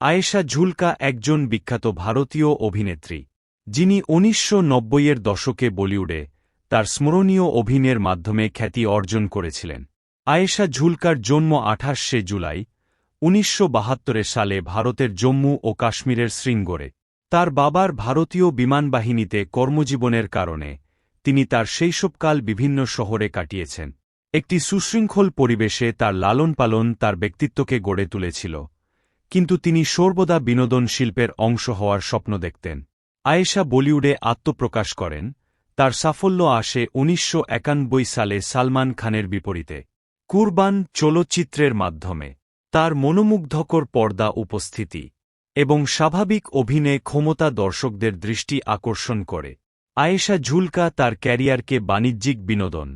আয়েশা ঝুলকা একজন বিখ্যাত ভারতীয় অভিনেত্রী, যিনি উনিশশো নব্বইয়ের দশকে বলিউডে তার স্মরণীয় অভিনয়ের মাধ্যমে খ্যাতি অর্জন করেছিলেন। আয়েশা ঝুলকার জন্ম আঠাশে জুলাই, উনিশশো সালে ভারতের জম্মু ও কাশ্মীরের শৃঙ্গরে। তার বাবার ভারতীয় বিমানবাহিনীতে কর্মজীবনের কারণে তিনি তার শৈশবকাল বিভিন্ন শহরে কাটিয়েছেন। একটি সুশৃঙ্খল পরিবেশে তার লালন পালন তার ব্যক্তিত্বকে গড়ে তুলেছিল। কিন্তু তিনি সর্বদা বিনোদন শিল্পের অংশ হওয়ার স্বপ্ন দেখতেন। আয়েশা বলিউডে আত্মপ্রকাশ করেন, তার সাফল্য আসে উনিশশো একানব্বই সালে সালমান খানের বিপরীতে। কুরবান চলচ্চিত্রের মাধ্যমে, তার মনোমুগ্ধকর পর্দা উপস্থিতি এবং স্বাভাবিক অভিনয়ে ক্ষমতা দর্শকদের দৃষ্টি আকর্ষণ করে। আয়েশা ঝুলকা তার ক্যারিয়ারকে বাণিজ্যিক বিনোদন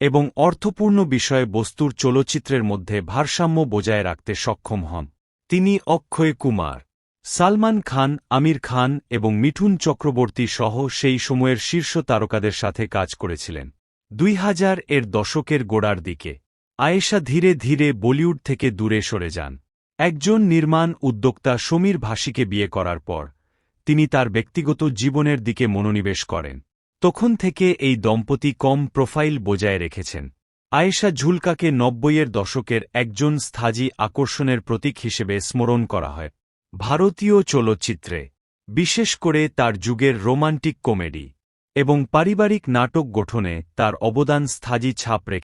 এবং অর্থপূর্ণ বিষয়ে বস্তুর চলচ্চিত্রের মধ্যে ভারসাম্য বজায় রাখতে সক্ষম হন। তিনি অক্ষয় কুমার, সালমান খান, আমির খান এবং মিঠুন চক্রবর্তী সহ সেই সময়ের শীর্ষ তারকাদের সাথে কাজ করেছিলেন। দুই হাজার এর দশকের গোড়ার দিকে, আয়েশা ধীরে ধীরে বলিউড থেকে দূরে সরে যান। একজন নির্মাণ উদ্যোক্তা সমীর ভাসিকে বিয়ে করার পর, তিনি তার ব্যক্তিগত জীবনের দিকে মনোনিবেশ করেন। তখন থেকে এই দম্পতি কম প্রোফাইল বজায় রেখেছেন। আয়েশা ঝুলকাকে নব্বইয়ের দশকের একজন স্থাজি আকর্ষণের প্রতীক হিসেবে স্মরণ করা হয়। ভারতীয় চলচ্চিত্রে, বিশেষ করে তার যুগের রোমান্টিক কমেডি এবং পারিবারিক নাটক গঠনে তার অবদান স্থাজি ছাপ